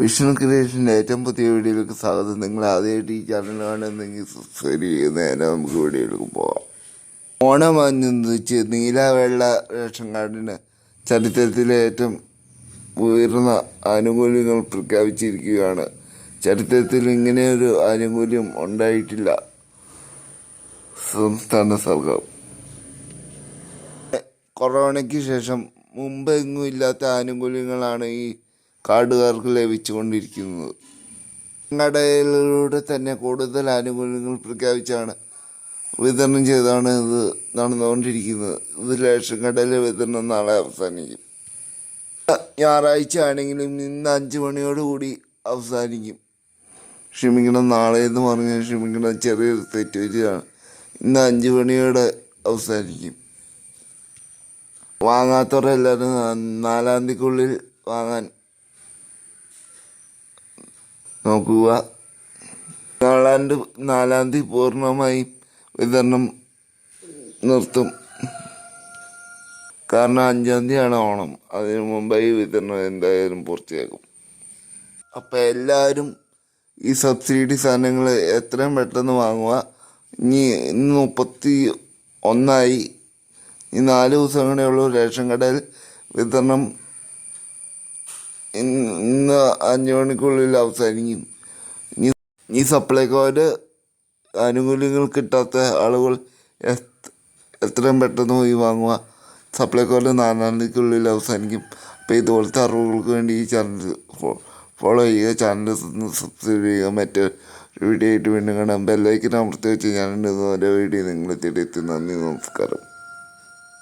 വിഷ്ണു ക്രിയേഷന്റെ ഏറ്റവും പുതിയ വീഡിയോയിലേക്ക് സ്വാഗതം. നിങ്ങൾ ആദ്യമായിട്ട് ഈ ചാനൽ കാണുന്നെങ്കിൽ സബ്സ്ക്രൈബ് ചെയ്യുക. നേരെ നമുക്ക് വീഡിയോയിലേക്ക് പോകാം. ഓണം നീലവെള്ള റേഷൻ കാർഡിന് ചരിത്രത്തിലെ ഏറ്റവും ഉയർന്ന ആനുകൂല്യങ്ങൾ പ്രഖ്യാപിച്ചിരിക്കുകയാണ്. ചരിത്രത്തിൽ ഇങ്ങനെയൊരു ആനുകൂല്യം ഉണ്ടായിട്ടില്ല. സംസ്ഥാന സർക്കാർ. കൊറോണയ്ക്ക് ശേഷം മുമ്പ് എങ്ങും ഇല്ലാത്ത ആനുകൂല്യങ്ങളാണ് ഈ കാർഡുകാർക്ക് ലഭിച്ചുകൊണ്ടിരിക്കുന്നത്. കടയിലൂടെ തന്നെ കൂടുതൽ ആനുകൂല്യങ്ങൾ പ്രഖ്യാപിച്ചാണ് വിതരണം ചെയ്താണ് ഇത് നടന്നുകൊണ്ടിരിക്കുന്നത്. ഇത് റേഷൻ കടയിലെ വിതരണം നാളെ അവസാനിക്കും. ഞായറാഴ്ച ആണെങ്കിലും ഇന്ന് അഞ്ച് മണിയോടുകൂടി അവസാനിക്കും. ക്ഷമിക്കണം നാളെ എന്ന് പറഞ്ഞാൽ ക്ഷമിക്കണം. ചെറിയൊരു തെറ്റുപറ്റിയാണ് ഇന്ന് അഞ്ച് മണിയോടെ അവസാനിക്കും. വാങ്ങാത്തവരെല്ലാവരും നാലാം തീയതിക്കുള്ളിൽ വാങ്ങാൻ നോക്കുക. നാലാണ്ട് നാലാം തീയതി പൂർണമായി വിതരണം നിർത്തും. കാരണം അഞ്ചാം തീയതിയാണ് ഓണം. അതിനു മുമ്പായി വിതരണം എന്തായാലും പൂർത്തിയാക്കും അപ്പം എല്ലാവരും ഈ സബ്സിഡി സാധനങ്ങൾ എത്രയും പെട്ടെന്ന് വാങ്ങുക. ഇനി ഇന്ന് മുപ്പത്തി ഒന്നായി. ഈ നാല് ദിവസം കൂടെയുള്ളൂ റേഷൻ കടയിൽ വിതരണം ഇന്ന് അഞ്ച് മണിക്കുള്ളിൽ അവസാനിക്കും. ഈ സപ്ലൈകോയുടെ ആനുകൂല്യങ്ങൾ കിട്ടാത്ത ആളുകൾ എത്ര- എത്രയും പെട്ടെന്ന് പോയി വാങ്ങുക. സപ്ലൈകോയുടെ നാലാം തീയതിക്കുള്ളിൽ അവസാനിക്കും. അപ്പോൾ ഇതുപോലത്തെ അറിവുകൾക്ക് വേണ്ടി ഈ ചാനൽ ഫോളോ ചെയ്യുക. ചാനൽ സബ്സ്ക്രൈബ് ചെയ്യുക. മറ്റ് വീഡിയോ ആയിട്ട് വീണ്ടും കാണാം. ബെല്ലൈക്കൻ അമർത്തി വെച്ച് ഞാനുണ്ട് ഓരോ വീഡിയോ നിങ്ങളെത്തിയിട്ട് എത്തി നന്ദി നമസ്കാരം.